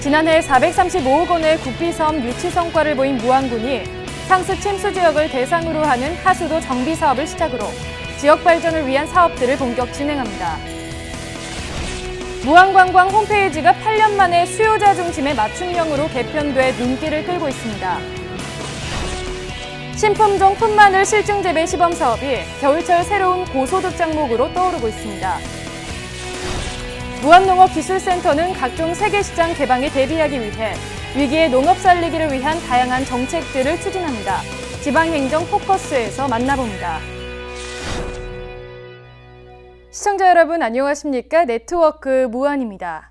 지난해 435억 원의 국비사업 유치 성과를 보인 무안군이 상수 침수 지역을 대상으로 하는 하수도 정비 사업을 시작으로 지역 발전을 위한 사업들을 본격 진행합니다. 무안관광 홈페이지가 8년 만에 수요자 중심의 맞춤형으로 개편돼 눈길을 끌고 있습니다. 신품종 풋마늘 실증 재배 시범 사업이 겨울철 새로운 고소득 장목으로 떠오르고 있습니다. 무한농업기술센터는 각종 세계시장 개방에 대비하기 위해 위기의 농업 살리기를 위한 다양한 정책들을 추진합니다. 지방행정 포커스에서 만나봅니다. 시청자 여러분 안녕하십니까? 네트워크 무한입니다.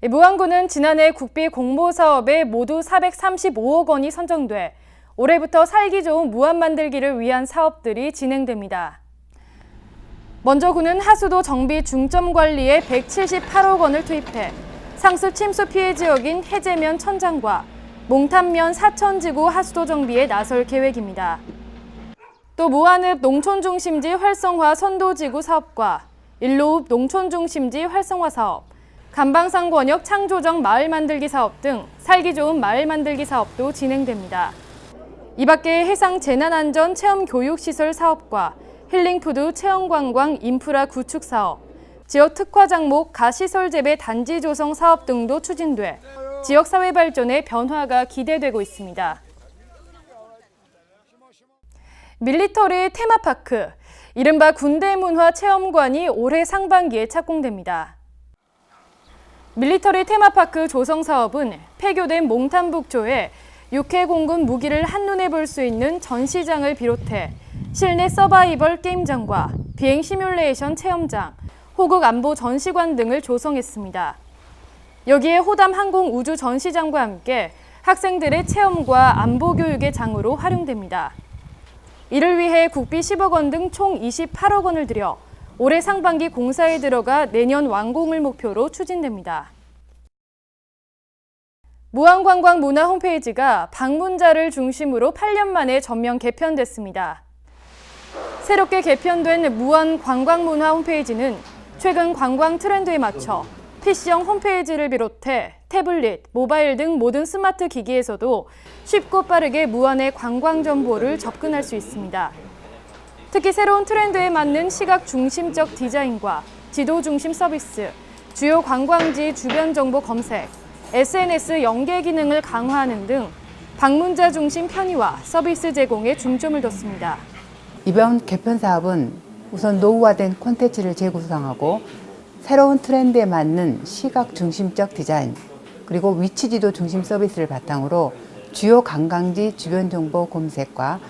이 무안군은 지난해 국비 공모 사업에 모두 435억 원이 선정돼 올해부터 살기 좋은 무안 만들기를 위한 사업들이 진행됩니다. 먼저 군은 하수도 정비 중점 관리에 178억 원을 투입해 상수 침수 피해 지역인 해제면 천장과 몽탄면 사천지구 하수도 정비에 나설 계획입니다. 또 무안읍 농촌중심지 활성화 선도지구 사업과 일로읍 농촌중심지 활성화 사업, 감방산 권역 창조적 마을 만들기 사업 등 살기 좋은 마을 만들기 사업도 진행됩니다. 이 밖에 해상 재난안전 체험 교육시설 사업과 힐링푸드 체험관광 인프라 구축 사업, 지역 특화 장목 가시설 재배 단지 조성 사업 등도 추진돼 지역 사회 발전에 변화가 기대되고 있습니다. 밀리터리 테마파크, 이른바 군대 문화 체험관이 올해 상반기에 착공됩니다. 밀리터리 테마파크 조성 사업은 폐교된 몽탄북조에 육해 공군 무기를 한눈에 볼 수 있는 전시장을 비롯해 실내 서바이벌 게임장과 비행 시뮬레이션 체험장, 호국 안보 전시관 등을 조성했습니다. 여기에 호담 항공 우주 전시장과 함께 학생들의 체험과 안보 교육의 장으로 활용됩니다. 이를 위해 국비 10억 원 등 총 28억 원을 들여 올해 상반기 공사에 들어가 내년 완공을 목표로 추진됩니다. 무안관광 문화 홈페이지가 방문자를 중심으로 8년 만에 전면 개편됐습니다. 새롭게 개편된 무안 관광문화 홈페이지는 최근 관광 트렌드에 맞춰 PC형 홈페이지를 비롯해 태블릿, 모바일 등 모든 스마트 기기에서도 쉽고 빠르게 무안의 관광 정보를 접근할 수 있습니다. 특히 새로운 트렌드에 맞는 시각 중심적 디자인과 지도 중심 서비스, 주요 관광지 주변 정보 검색, SNS 연계 기능을 강화하는 등 방문자 중심 편의와 서비스 제공에 중점을 뒀습니다. 이번 개편 사업은 우선 노후화된 콘텐츠를 재구성하고 새로운 트렌드에 맞는 시각 중심적 디자인 그리고 위치 지도 중심 서비스를 바탕으로 주요 관광지 주변 정보 검색과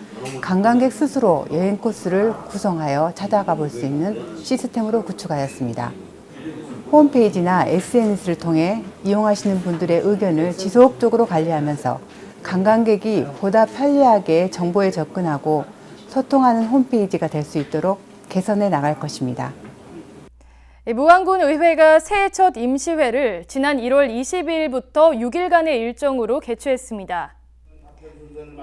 관광객 스스로 여행 코스를 구성하여 찾아가 볼 수 있는 시스템으로 구축하였습니다. 홈페이지나 SNS를 통해 이용하시는 분들의 의견을 지속적으로 관리하면서 관광객이 보다 편리하게 정보에 접근하고 소통하는 홈페이지가 될 수 있도록 개선해 나갈 것입니다. 무안군 의회가 새해 첫 임시회를 지난 1월 22일부터 6일간의 일정으로 개최했습니다.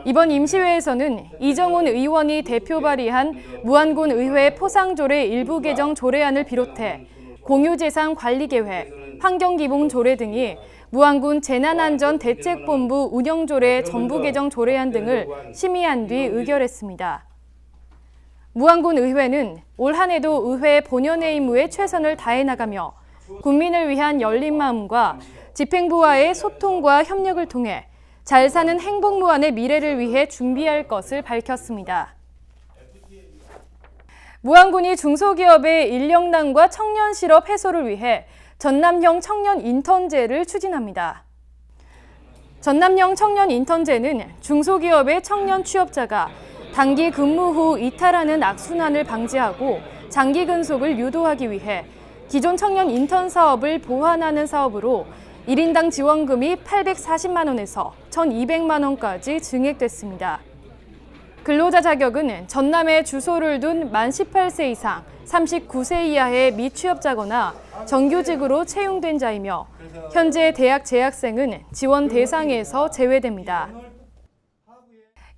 이번 임시회에서는 이정훈 의원이 대표 발의한 무안군 의회 포상조례 일부 개정 조례안을 비롯해 공유재산 관리계획, 환경기본 조례 등이 무안군 재난안전 대책본부 운영조례 전부 개정 조례안 등을 심의한 뒤 의결했습니다. 무안군 의회는 올 한해도 의회 본연의 임무에 최선을 다해 나가며 국민을 위한 열린 마음과 집행부와의 소통과 협력을 통해 잘 사는 행복 무안의 미래를 위해 준비할 것을 밝혔습니다. 무안군이 중소기업의 인력난과 청년 실업 해소를 위해 전남형 청년 인턴제를 추진합니다. 전남형 청년 인턴제는 중소기업의 청년 취업자가 단기 근무 후 이탈하는 악순환을 방지하고 장기 근속을 유도하기 위해 기존 청년 인턴 사업을 보완하는 사업으로 1인당 지원금이 840만 원에서 1,200만 원까지 증액됐습니다. 근로자 자격은 전남에 주소를 둔 만 18세 이상 39세 이하의 미취업자거나 정규직으로 채용된 자이며 현재 대학 재학생은 지원 대상에서 제외됩니다.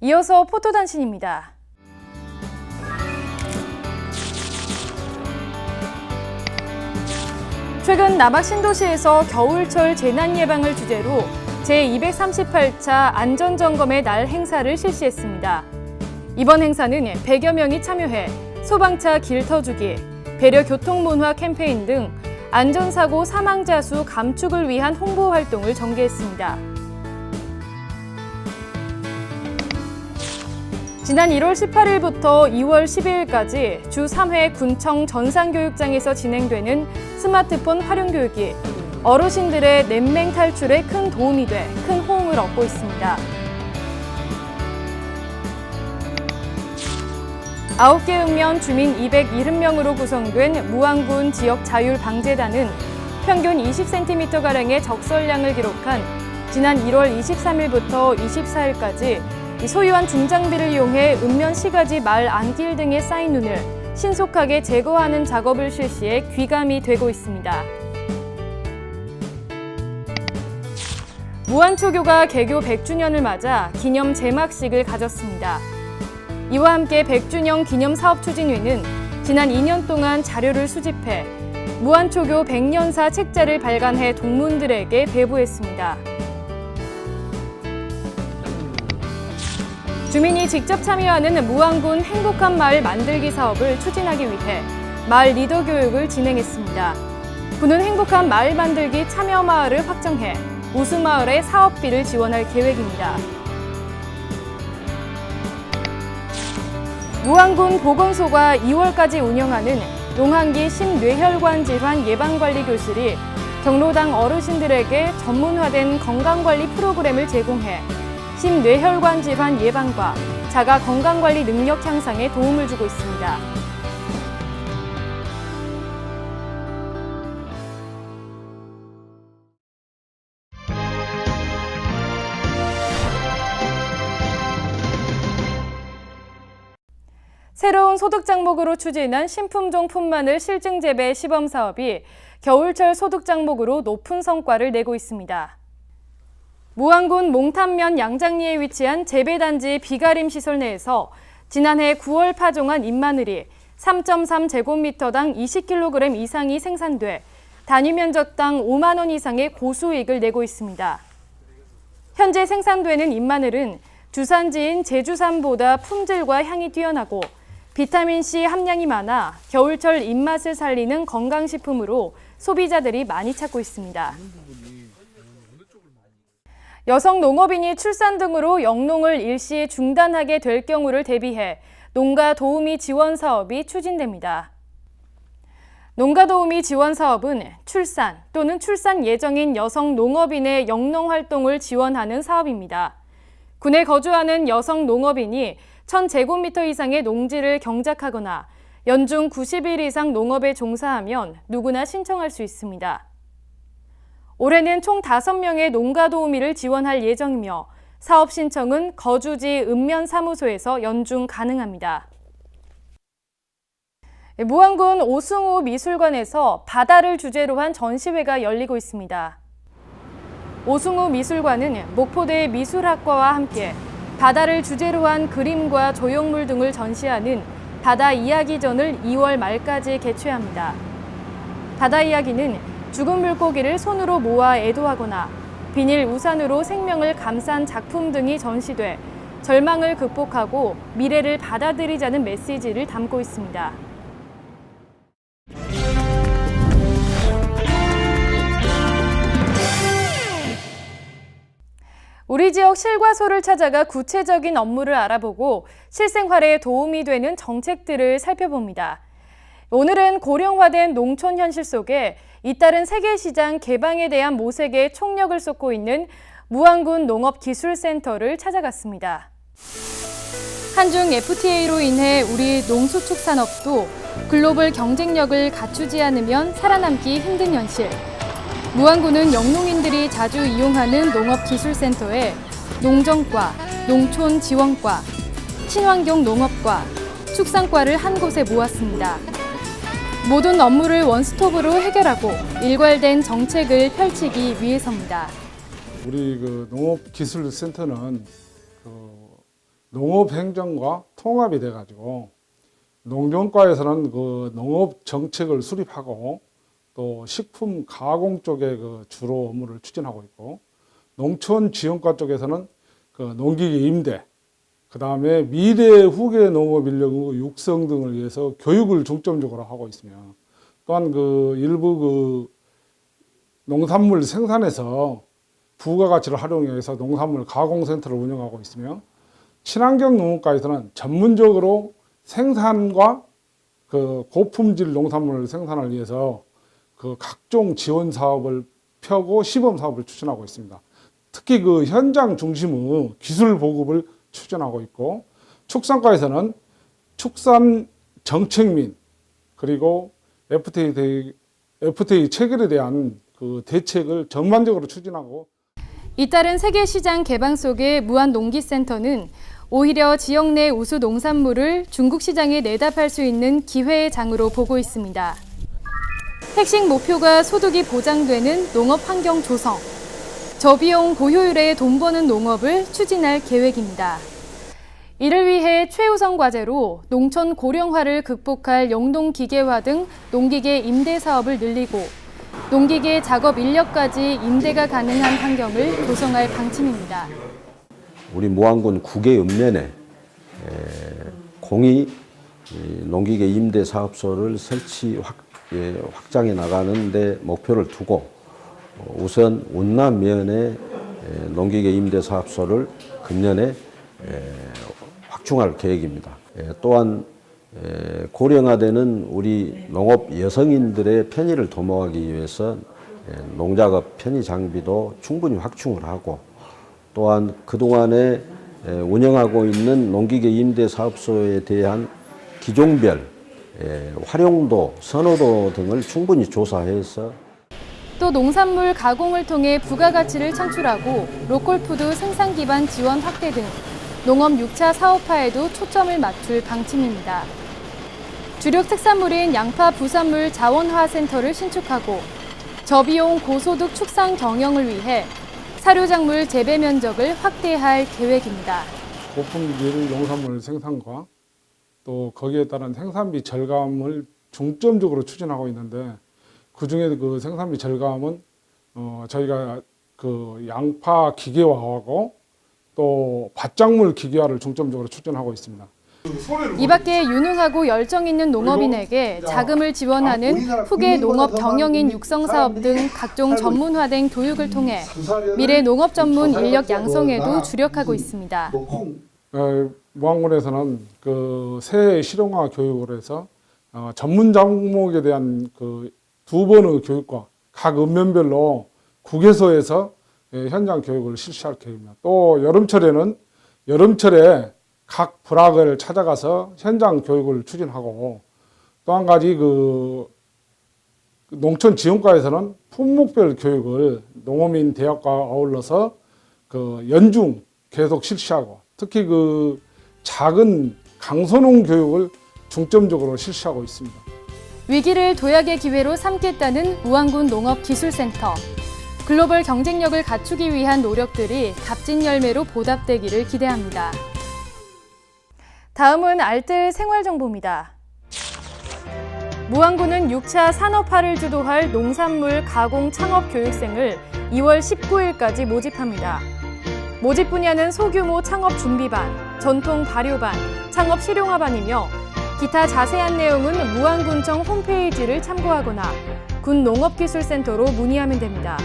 이어서 포토단신입니다. 최근 남학 신도시에서 겨울철 재난 예방을 주제로 제238차 안전점검의 날 행사를 실시했습니다. 이번 행사는 100여 명이 참여해 소방차 길 터주기, 배려 교통문화 캠페인 등 안전사고 사망자 수 감축을 위한 홍보 활동을 전개했습니다. 지난 1월 18일부터 2월 12일까지 주 3회 군청 전산교육장에서 진행되는 스마트폰 활용 교육이 어르신들의 냉맹 탈출에 큰 도움이 돼 큰 호응을 얻고 있습니다. 아홉 개 읍면 주민 270명으로 구성된 무안군 지역 자율 방재단은 평균 20cm가량의 적설량을 기록한 지난 1월 23일부터 24일까지 소유한 중장비를 이용해 읍면 시가지 말 안길 등에 쌓인 눈을 신속하게 제거하는 작업을 실시해 귀감이 되고 있습니다. 무한초교가 개교 100주년을 맞아 기념 제막식을 가졌습니다. 이와 함께 100주년 기념 사업 추진위는 지난 2년 동안 자료를 수집해 무한초교 100년사 책자를 발간해 동문들에게 배부했습니다. 주민이 직접 참여하는 무안군 행복한 마을 만들기 사업을 추진하기 위해 마을 리더 교육을 진행했습니다. 군은 행복한 마을 만들기 참여 마을을 확정해 우수 마을의 사업비를 지원할 계획입니다. 무안군 보건소가 2월까지 운영하는 농한기 심뇌혈관 질환 예방관리 교실이 경로당 어르신들에게 전문화된 건강관리 프로그램을 제공해 심뇌혈관 질환 예방과 자가 건강관리 능력 향상에 도움을 주고 있습니다. 새로운 소득 장목으로 추진한 신품종 품마늘 실증 재배 시범 사업이 겨울철 소득 장목으로 높은 성과를 내고 있습니다. 무안군 몽탄면 양장리에 위치한 재배단지 비가림 시설 내에서 지난해 9월 파종한 잎마늘이 3.3제곱미터당 20kg 이상이 생산돼 단위 면적당 5만 원 이상의 고수익을 내고 있습니다. 현재 생산되는 잎마늘은 주산지인 제주산보다 품질과 향이 뛰어나고 비타민C 함량이 많아 겨울철 입맛을 살리는 건강식품으로 소비자들이 많이 찾고 있습니다. 여성 농업인이 출산 등으로 영농을 일시 중단하게 될 경우를 대비해 농가 도우미 지원 사업이 추진됩니다. 농가 도우미 지원 사업은 출산 또는 출산 예정인 여성 농업인의 영농 활동을 지원하는 사업입니다. 군에 거주하는 여성 농업인이 1000제곱미터 이상의 농지를 경작하거나 연중 90일 이상 농업에 종사하면 누구나 신청할 수 있습니다. 올해는 총 5명의 농가 도우미를 지원할 예정이며 사업 신청은 거주지 읍면 사무소에서 연중 가능합니다. 무안군 오승우 미술관에서 바다를 주제로 한 전시회가 열리고 있습니다. 오승우 미술관은 목포대 미술학과와 함께 바다를 주제로 한 그림과 조형물 등을 전시하는 바다 이야기전을 2월 말까지 개최합니다. 바다 이야기는 죽은 물고기를 손으로 모아 애도하거나 비닐 우산으로 생명을 감싼 작품 등이 전시돼 절망을 극복하고 미래를 받아들이자는 메시지를 담고 있습니다. 우리 지역 실과소를 찾아가 구체적인 업무를 알아보고 실생활에 도움이 되는 정책들을 살펴봅니다. 오늘은 고령화된 농촌 현실 속에 잇따른 세계 시장 개방에 대한 모색에 총력을 쏟고 있는 무안군 농업기술센터를 찾아갔습니다. 한중 FTA로 인해 우리 농수축산업도 글로벌 경쟁력을 갖추지 않으면 살아남기 힘든 현실. 무안군은 영농인들이 자주 이용하는 농업기술센터에 농정과, 농촌지원과, 친환경 농업과, 축산과를 한 곳에 모았습니다. 모든 업무를 원스톱으로 해결하고 일괄된 정책을 펼치기 위해서입니다. 우리 그 농업기술센터는 그 농업행정과 통합이 돼가지고 농정과에서는 그 농업 정책을 수립하고 또 식품 가공 쪽에 그 주로 업무를 추진하고 있고 농촌 지원과 쪽에서는 그 농기계 임대, 그 다음에 미래 후계 농업 인력 육성 등을 위해서 교육을 중점적으로 하고 있으며 또한 그 일부 그 농산물 생산에서 부가가치를 활용해서 농산물 가공센터를 운영하고 있으며 친환경 농업과에서는 전문적으로 생산과 그 고품질 농산물 생산을 위해서 그 각종 지원 사업을 펴고 시범 사업을 추진하고 있습니다. 특히 그 현장 중심의 기술 보급을 추진하고 있고 축산과에서는 축산 정책민 그리고 FTA, 대- FTA 체결에 대한 그 대책을 전반적으로 추진하고 잇따른 세계 시장 개방 속의 무한 농기 센터는 오히려 지역 내 우수 농산물을 중국 시장에 내다 팔 수 있는 기회의 장으로 보고 있습니다. 핵심 목표가 소득이 보장되는 농업 환경 조성, 저비용 고효율의 돈 버는 농업을 추진할 계획입니다. 이를 위해 최우선 과제로 농촌 고령화를 극복할 영동 기계화 등 농기계 임대 사업을 늘리고 농기계 작업 인력까지 임대가 가능한 환경을 조성할 방침입니다. 우리 무안군 국외 읍면에 에, 공이 이 농기계 임대 사업소를 설치 확, 예, 확장해 나가는 데 목표를 두고 어, 우선 운남면에 에, 농기계 임대 사업소를 금년에 에, 확충할 계획입니다. 에, 또한 에, 고령화되는 우리 농업 여성인들의 편의를 도모하기 위해서 에, 농작업 편의 장비도 충분히 확충을 하고 또한 그동안에 에, 운영하고 있는 농기계 임대 사업소에 대한 기종별 에, 활용도, 선호도 등을 충분히 조사해서 또 농산물 가공을 통해 부가가치를 창출하고 로컬푸드 생산 기반 지원 확대 등 농업 6차 사업화에도 초점을 맞출 방침입니다. 주력 특산물인 양파 부산물 자원화 센터를 신축하고 저비용 고소득 축산 경영을 위해 사료작물 재배 면적을 확대할 계획입니다. 고품질 농산물 생산과 또 거기에 따른 생산비 절감을 중점적으로 추진하고 있는데 그 중에 그 생산비 절감은 어 저희가 그 양파 기계화하고 또 밭작물 기계화를 중점적으로 추진하고 있습니다. 이 밖에 유능하고 열정 있는 농업인에게 자금을 지원하는 후계 농업 경영인 육성 사업 등 각종 전문화된 교육을 통해 미래 농업 전문 인력 양성에도 주력하고 있습니다. 어, 무안군에서는 그 새해 실용화 교육을 해서 어, 전문 종목에 대한 그 두 번의 교육과 각 읍면별로 국에서에서 예, 현장 교육을 실시할 계획입니다. 또 여름철에는 여름철에 각 부락을 찾아가서 현장 교육을 추진하고 또 한 가지 그 농촌 지원과에서는 품목별 교육을 농어민 대학과 어울러서 그 연중 계속 실시하고 특히 그 작은 강선홍 교육을 중점적으로 실시하고 있습니다. 위기를 도약의 기회로 삼겠다는 무안군 농업기술센터. 글로벌 경쟁력을 갖추기 위한 노력들이 값진 열매로 보답되기를 기대합니다. 다음은 알뜰 생활정보입니다. 무안군은 6차 산업화를 주도할 농산물 가공 창업 교육생을 2월 19일까지 모집합니다. 모집 분야는 소규모 창업 준비반, 전통 발효반, 창업 실용화반이며 기타 자세한 내용은 무안군청 홈페이지를 참고하거나 군 농업기술센터로 문의하면 됩니다.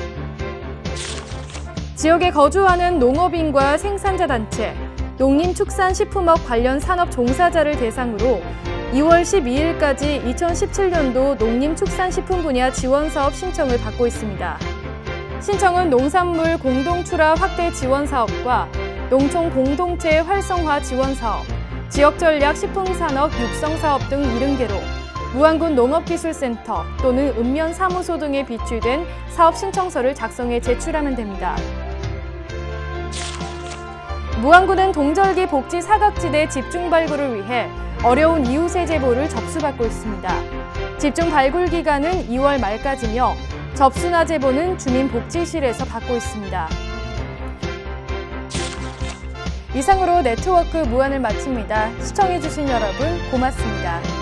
지역에 거주하는 농업인과 생산자 단체, 농림축산식품업 관련 산업 종사자를 대상으로 2월 12일까지 2017년도 농림축산식품 분야 지원 사업 신청을 받고 있습니다. 신청은 농산물 공동 출하 확대 지원 사업과 농촌 공동체 활성화 지원 사업, 지역 전략 식품 산업 육성 사업 등 70개로 무안군 농업기술센터 또는 읍면 사무소 등에 비출된 사업 신청서를 작성해 제출하면 됩니다. 무안군은 동절기 복지 사각지대 집중 발굴을 위해 어려운 이웃의 제보를 접수받고 있습니다. 집중 발굴 기간은 2월 말까지며 접수나 제보는 주민복지실에서 받고 있습니다. 이상으로 네트워크 무안을 마칩니다. 시청해주신 여러분 고맙습니다.